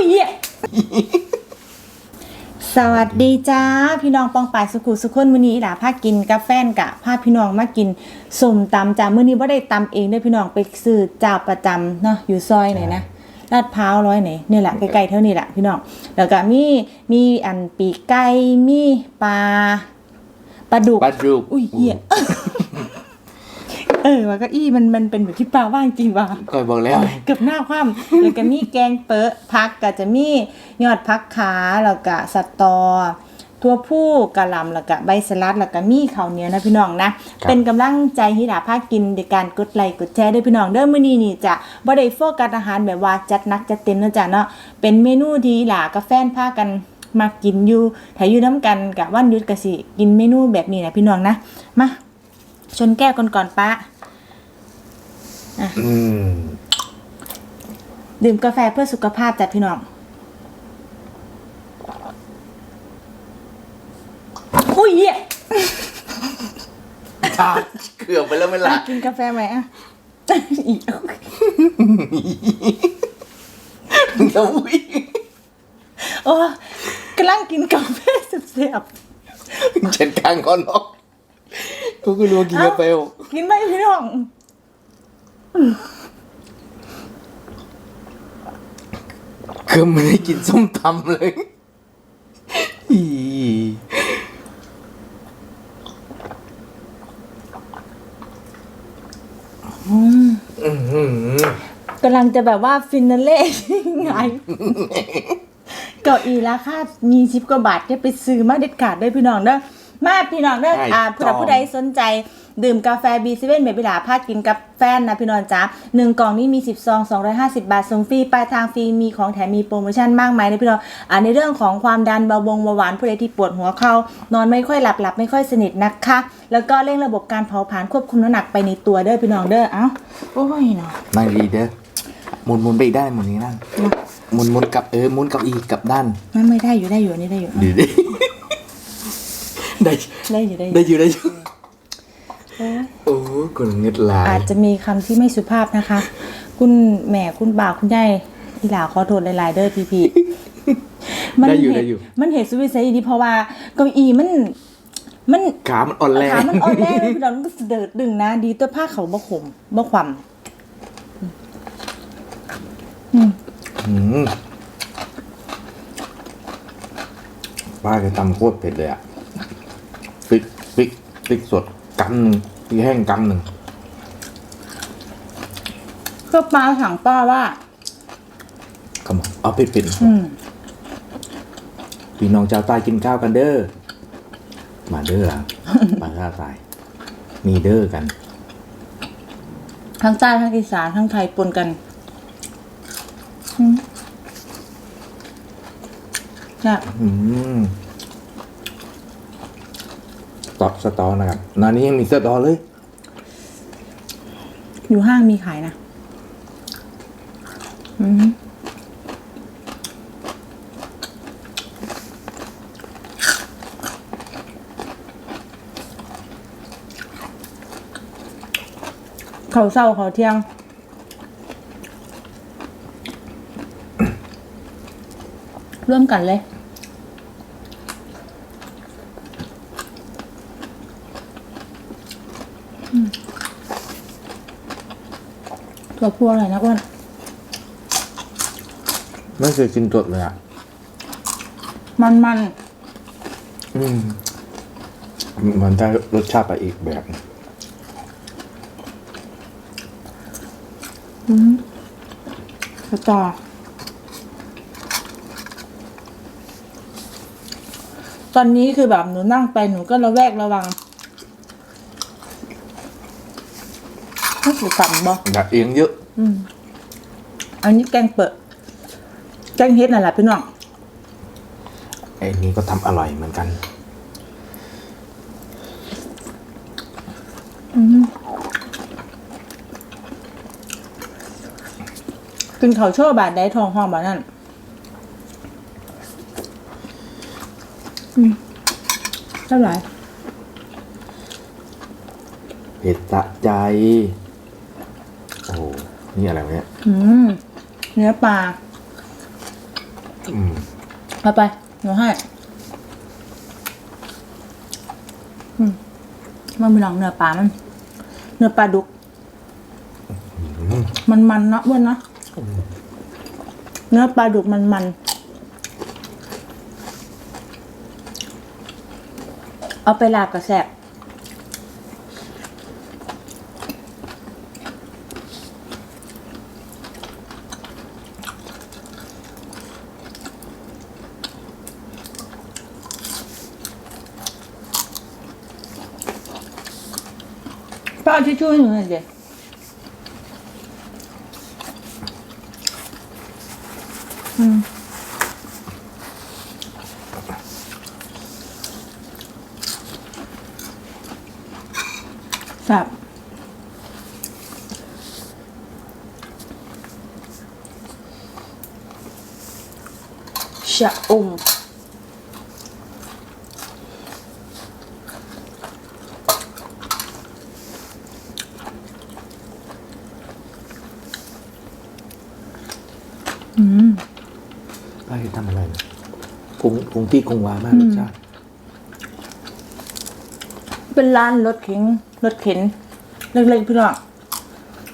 อุ้ยเหี้ยสวัสดีจ้า พี่น้องปองปายสุขุสุขคนมื้อนี้อีหล่าพากินกาแฟนกะพาพี่น้องมากินสมตำจ้ามื้อนี้บ่ได้ตำเองเด้อพี่น้องไปซื้อเจ้าประจำเนาะอยู่ซอยไหนนะลาดพร้าวร้อยไหนนี่แหละใกล้ๆเท่านี้แหละพี่น้องแล้วก็มีมีอันปีกไก่มีปลาปลาดุกปลาดุกอุ้ยเหี้ย เออว่าเก็อี้มันมันเป็นแบบที่ปลาว่างจริงว่ะก่อยบอกแล้ว เกือบหน้าคว่ำแล้วก็มีแกงเปอะพักก็จะมียอดพักขาแล้วก็สตอทั่วผู้กะหล่ำแล้วก็ใบสลัดแล้วก็มีข้าวเหนียวนะพี่น้องนะครับเป็นกำลังใจให้ดาภาคกินในการกดไลค์กดแชร์ด้วยพี่น้องเด้อมื้อนี้นี่จะบ่ได้โฟกัสอาหารแบบว่าจัดหนักจัดเต็มนะจ๊ะเนาะเป็นเมนูที่หลากับแฟนพากันมากินอยู่ถ้าอยู่น้ำกันกับวันหยุดก็สิกินเมนูแบบนี้นะพี่น้องนะมาชนแก้วก่อนก่อนๆปะ อืมดื่มกาแฟเพื่อสุขภาพจ้ะพี่น้อง อุ้ยเหี้ยชาเกือบไปแล้วไม่ละกินกาแฟไหมอะอีกแล้วอุ้ยโอ้กำลังกินกาแฟเสียบเช็ดกลางก่อนเนาะกูก็รู้ว่ากินกาแฟๆกินไหมพี่น้อง คือไม่ได้กินส้มตำเลยอีอืมอื้อหือกำลังจะแบบว่าฟินาเล่ไงเก้าอี้ราคามีชิปกว่าบาทจะไปซื้อมาเด็ดขาดด้วยพี่น้องเด้อมาพี่น้องเด้ออ่าผู้ใดผู้ใดสนใจ ดื่มกาแฟ B7 แบบวิลาพากินกับแฟนนะพี่น้องจ้าหนึ่งกล่องนี้มี10ซอง250 บาทส่งฟรีปลายทางฟรีมีของแถมมีโปรโมชั่นมากมายนะพี่น้องอ่าในเรื่องของความดันเบาบงเบาหวานผู้ใดที่ปวดหัวเข่านอนไม่ค่อยหลับหลับไม่ค่อยสนิทนะคะ แล้วก็เร่งระบบการเผาผลาญควบคุมน้ำหนักไปในตัวเด้อพี่น้องเด้อเอ้าโอ้ยเนาะนั่งดีเด้อหมุนหมุนไปอีกได้านหมุนนี้นั่งหมุนหมุนกลับเออหมุนกลับอีกกลับด้านไม่ไม่ได้อยู่ได้อยู่อันนี่ได้อยู่ดีดิได้ได้อยู่ได้อยู่ได้อยู่ได้อยู่โอ้ยโอ้กูเงึดลายอาจจะมีคำที่ไม่สุภาพนะคะ คุณแหม่คุณบ่าวคุณยายที่หลาขอโทษหลายๆเด้อพี่พี่ๆมันได้อยู่เหได้ตุอยู่ มันเหตุสุดวิสัยดีเพราะว่าเก้าอี้มัน มันขามันอ่อนแรงขามันอ่อนแรงเลยพี่น้องมันก็เดิดดึงนะ ดีตัวผ้าเขาบ่ขมบ่ความอืมอืมป้าแกตำโคตรเผ็ดเลยอะพริกพริกพริกสดกำ หนึ่งพริกแห้งกำหนึ่งก็ปลาสั่งป้าว่ากำเอาเผ็ดเผ็ดอืมพี่น้องชาวใต้กินข้าวกันเด้อ มาเด้อปลาข้าวใต้มีเด้อกัน ทั้งใต้ทั้งอีสานทั้งไทยปนกันอืมแบบอืม ตอสตอนะครับนานี้ยังมีสตอเลย อยู่ห้างมีขายนะอืมเขาเศร้าเขาเที่ยง ร่วมกันเลย ตัวพวอะไรนะอ้วนไม่เคยกินสดเลยอะ มันมันอืมมันได้รสชาติไปอีกแบบสตอตอนนี้คือแบบหนูนั่งไปหนูก็ระแวกระวัง ถ้าสูสั่นบออยากเอียงเยอะอันนี้แกงเปิด แกงเฮ็ดนั่นแหละพี่น้องไอ้นี้ก็ทำอร่อยเหมือนกัน กินข้าวโชั่วบาทได้ทองห้องบาทนั่นอืมเท่าไหร่ เผ็ดสะใจโอ้โห นี่อะไรวะเนี่ยอืมเนื้อปลาอืมเอาไปหนูให้อืมมันเป็นหนังเนื้อปลามัน เนื้อปลาดุก มันมันเนาะอ้วนเนาะเนื้อปลาดุกมันมันเอาไปลาบกระแสบ ป้าเอาทิชชู่ให้ห อยเดี๋ยวแบบชะอมอืมป้าจะทำอะไรนะพุงพุงพี่คงวามากรสชาติเป็นร้านรถเข็นรถเข็น เล็กๆพี่น้อง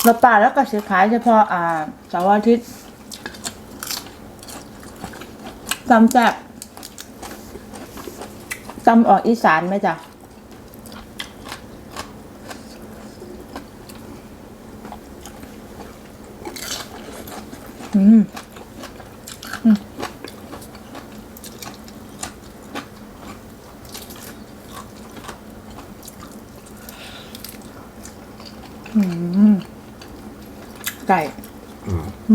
รถป่าแล้วก็ซื้อขายเฉพาะอ่าเสาร์อาทิตย์ตำแซ่บตำออกอีสานไหมจ๊ะอืม ไก่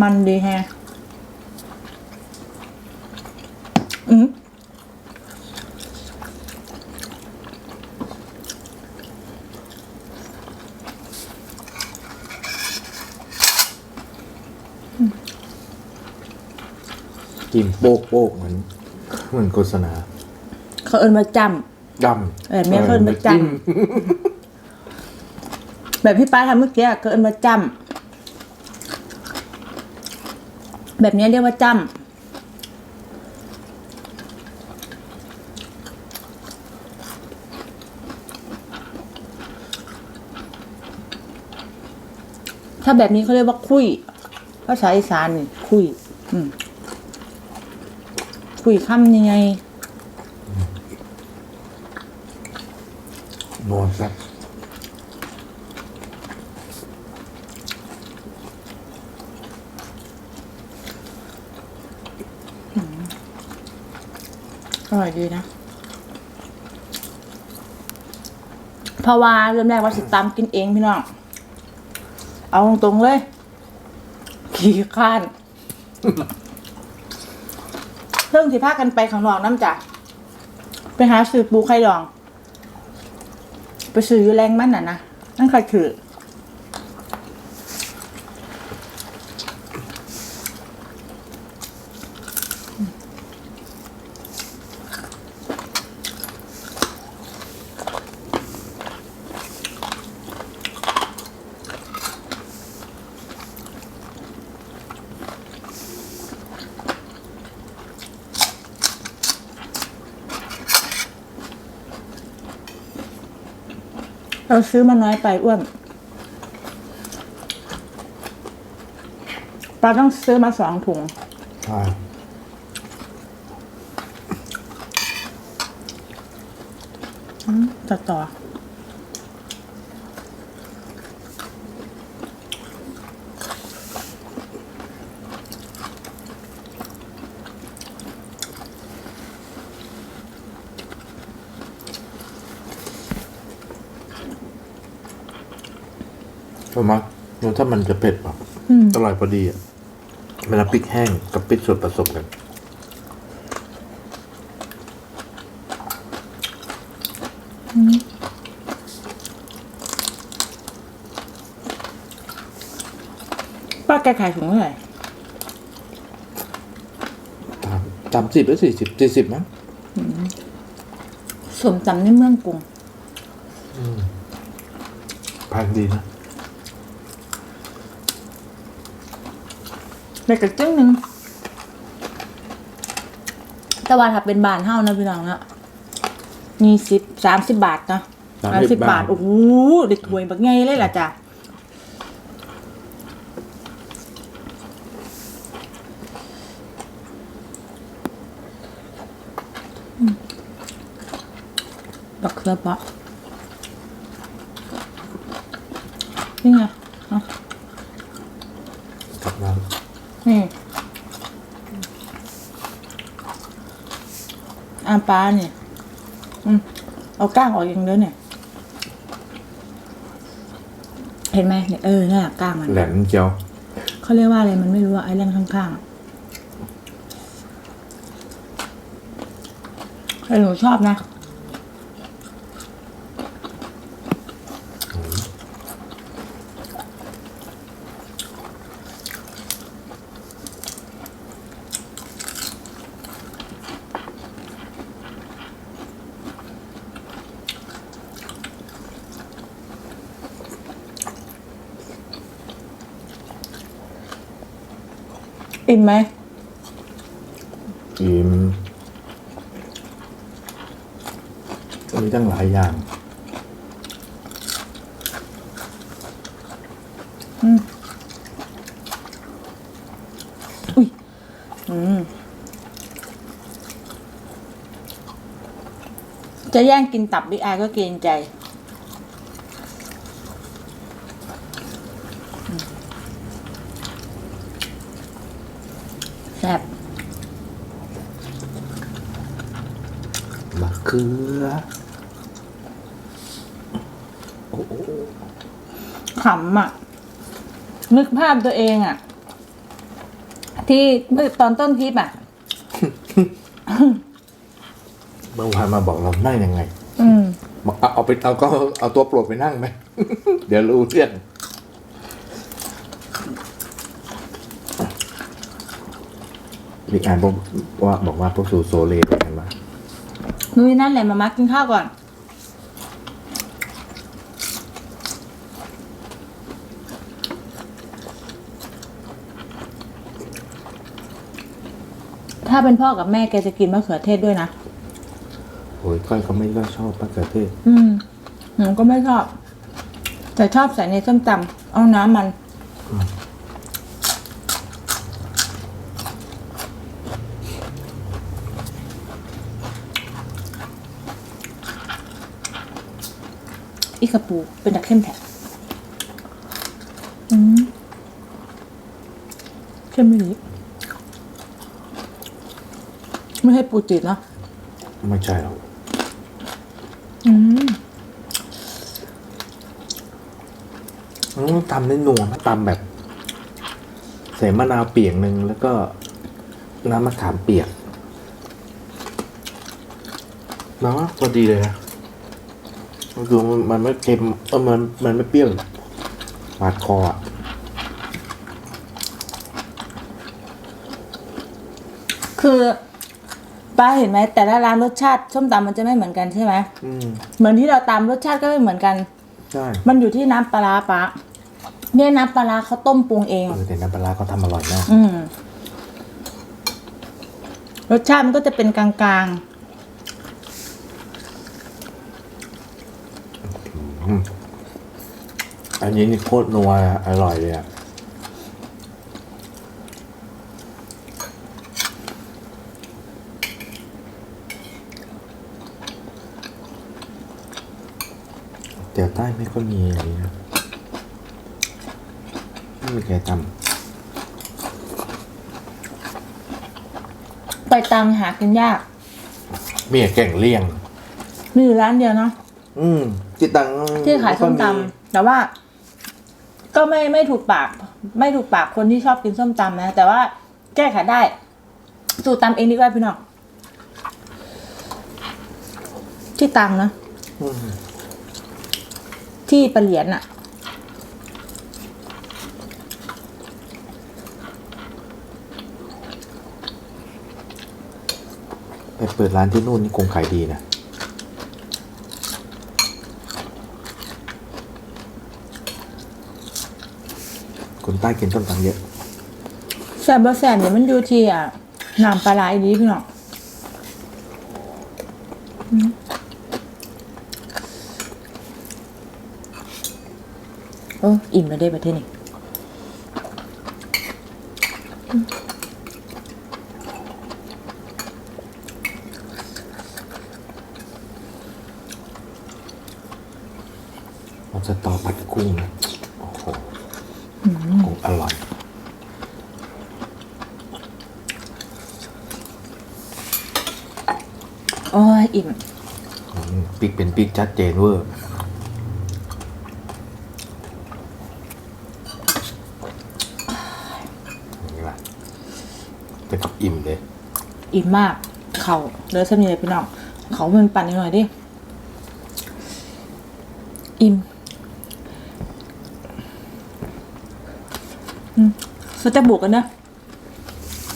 มันดีแฮะอืม嗯กินโป๊กโป๊กเหมือนเหมือนโฆษณาเขาเอินมาจดำเออแม่เขาเอินมาจำแบบพี่ป้าทำเมื่อกี้เขาเอินมาจำ แบบนี้เรียกว่าจำถ้าแบบนี้เขาเรียกว่าคุยภาษาอีสานนี่คุย อืมคุยคำยังไง นอนครับ อร่อยดีนะ เพราะว่าเริ่มแรกว่าสิตามกินเองพี่น้อง เอาตรงๆเลย ขี่ข้านเรื่องสิพากันไปข้างนอกน้ำจ้ะไปหาซื้อปูไข่ดอง ไปซื้ออยู่แรงมันน่ะนะนั่นใครถือ ซื้อมาน้อยไปอ้วนปลาต้องซื้อมาสองถุง ใช่ต่อต่อ ใช่ไหมรสถ้ามันจะเผ็ดแบบอร่อยพอดีอะเวลาพริกแห้งกับพริกสดผสมกัน ป้าแกขายถุงเท่าไหร่สามสิบหรือสี่สิบสี่สิบมั้งสมตำในเมืองกรุงแพงดีนะ เล็กกระจึ้งหนึ่งแต่ว่าถ้าเป็นบานเท่านะพี่น้องนะมีสิบสามสิบบาทนะสามสิบบาท โอ้โหเด็กถวยบักไงเลยล่ะจ้ะอืมบักเขือเปาะนี่ไงเอา กลับมา นี่อา ปลาเนี่ยอืมเอาก้างออกอย่างเดียวเนี่ย เห็นไหมเนี่ยเออนี่นแหละก้างมันแหลมเจียวเขาเรียกว่าอะไรมันไม่รู้อะไอ้เรื่องข้างๆอะแต่หนูชอบนะ อิ่มไหมอิ่มมีตั้งหลายอย่างอุ้ยอืมจะแย่งกินตับบิ๊กไอายก็เกรงใจ แซ่บมะเขือโอ้โหขำอะ นึกภาพตัวเองอะ ที่เมื่อตอนต้นคลิปอะ เมื่อวานมาบอกเรานั่งยังไง อืมบอกเอาเอาไปเอาก็เอาตัวโปรดไปนั่งไหม เดี๋ยวรู้เรื่อง มีการบอกว่าบอกว่าพวกสูโซเลเป็นกันมานุ้ยนั่นแหละมามักกินข้าวก่อน ถ้าเป็นพ่อกับแม่แกจะกินมะเขือเทศด้วยนะ โอ้ยก้อยเขาไม่ค่อยชอบมะเขือเทศอืมหนูก็ไม่ชอบ แต่ชอบใส่ในส้มตำเอาน้ำมันอี กระปูเป็นตะเข้มแท้อืมเข้มไม่ดีไม่ให้ปูจืดเนาะไม่ใช่หรอกอืมมันต้องตำได้หนัวนะตำแบบ ใส่มะนาวเปียกหนึ่งแล้วก็น้ำมะขามเปียกเนาะพอดีเลยนะมัน คือมันมันไม่เค็มเออมันมันไม่เปรี้ยวหวาดคออะคือป้าเห็นไหมแต่ละร้านรสชาติส้มตำมันจะไม่เหมือนกันใช่ไหมอืมเหมือนที่เราตำรสชาติก็ไม่เหมือนกัน ใช่มันอยู่ที่น้ำปลาร้าป้าเนี่ยน้ำปลาร้าเขาต้มปรุงเอง เออแต่น้ำปลาร้าเขาทำอร่อยมากอืมรสชาติมันก็จะเป็นกลาง อันนี้นี่โคตรนัวอร่อยเลยอะเดี๋ยวใต้ไม่ค่อยมีอะไรนะไม่มีใครทๆไปตามหากินยากำเมียแก่งเลี่ยง มีอยู่ร้านเดียวเนาะอืมจิตังที่ขายส้มตำแต่ว่า ก็ไม่ไม่ถูกปาก ไม่ถูกปากคนที่ชอบกินส้มตำนะ แต่ว่าแก้ไขได้ สูตรตำเองดีกว่าพี่น้องที่ตังนะที่ปะเหลียนอะไปเปิดร้านที่นู่นนี่คงขายดีนะ ใต้กินส้มตำเยอะแซ่บบ่แซ่บเนี่ยมันอยู่ที่อะน้ำปลาร้าอีดีพี่น้องโอ้อิ่มแล้วได้ประเทศนี้มันจะต่อผัดกุ้งนะโอ้โหกุ้ง อร่อยโอ้ยอิ่มอืมปีกเป็นปีกชัดเจนเวอร์นี่ละเป็นกับอิ่มเลย อิ่มมาก เขาเลือดเส้นใหญ่พี่น้อง เขามันปั่นนิดหน่อยดิ อิ่มอืม เขาจะบวกกันนะ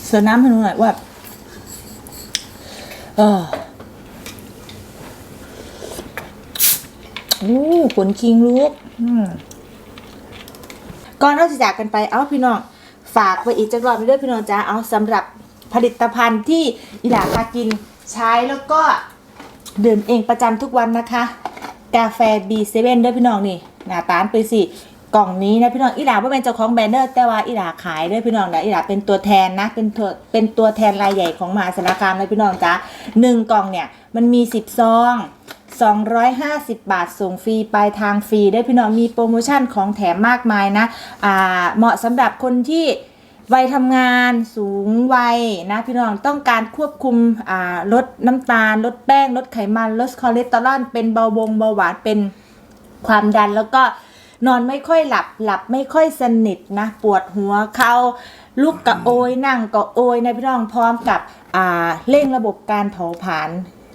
เสือน้ำให้หนูหน่อยว่า เออโอ้ขนคิงลูกอืมก่อนเราจะจากกันไปเอาพี่น้องฝากไว้อีกจักรอบไปด้วยพี่น้องจ้าเอาสำหรับผลิตภัณฑ์ที่อีหลาพากินใช้แล้วก็ดื่มเองประจำทุกวันนะคะ กาแฟ B7 ด้วยพี่น้องนี่ หน้าตาลไปสิ กล่องนี้นะพี่น้องอีหลาว่าเป็นเจ้าของแบนเนอร์แต่ว่าอีหลาขายด้วยพี่น้องนะอีหลาเป็นตัวแทนนะเป็นตัวเป็นตัวแทนรายใหญ่ของมหาสารคามเลยพี่น้องจ้าหนึ่งกล่องเนี่ยมันมี10ซอง250 บาทส่งฟรีปลายทางฟรีได้วยพี่น้องมีโปรโมชั่นของแถมมากมายนะอ่าเหมาะสำหรับคนที่วัยทำงานสูงวัยนะพี่น้องต้องการควบคุมอ่าลดน้ำตาล ลดแป้ง ลดไขมัน ลดคอเลสเตอรอลเป็นเบาบงเบาหวานเป็นความดันแล้วก็ นอนไม่ค่อยหลับหลับไม่ค่อยสนิทนะ ปวดหัวเขาลุกกะโอยนั่งก็โอยนะพี่น้องพร้อมกับอ่าเร่งระบบการเผาผลาญ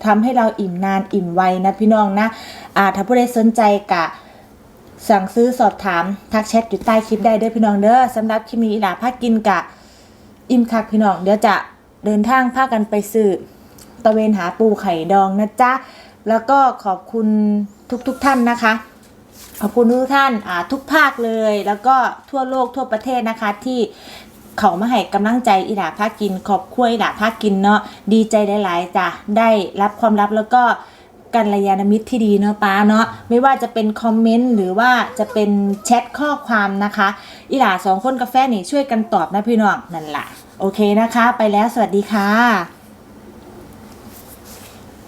ทำให้เราอิ่มนานอิ่มไวนะพี่น้องนะอ่าถ้าผู้ใดสนใจกะสั่งซื้อสอบถามทักแชทอยู่ใต้คลิปได้เด้อพี่น้องเด้อสำหรับคลิปนี้อีหลาพากินกะ อิ่มคักพี่น้อง เดี๋ยวจะเดินทางพากันไปสืบตะเวนหาปูไข่ดองนะจ๊ะ แล้วก็ขอบคุณทุกๆทท่านนะคะ ขอบคุณทุกท่านทุกภาคเลย แล้วก็ทั่วโลกทั่วประเทศนะคะที่เขามาให้กำลังใจอีหลาพากิน ขอบคุยอีหลาพากินเนาะดีใจหลายๆจ้ะได้รับความลับแล้วก็กัลยาณมิตรที่ดีเนาะป้าเนาะไม่ว่าจะเป็นคอมเมนต์หรือว่าจะเป็นแชทข้อความนะคะอีหลาสองคนกาแฟนี่ช่วยกันตอบนะพี่น้องนั่นแหละโอเคนะคะ ไปแล้วสวัสดีค่ะ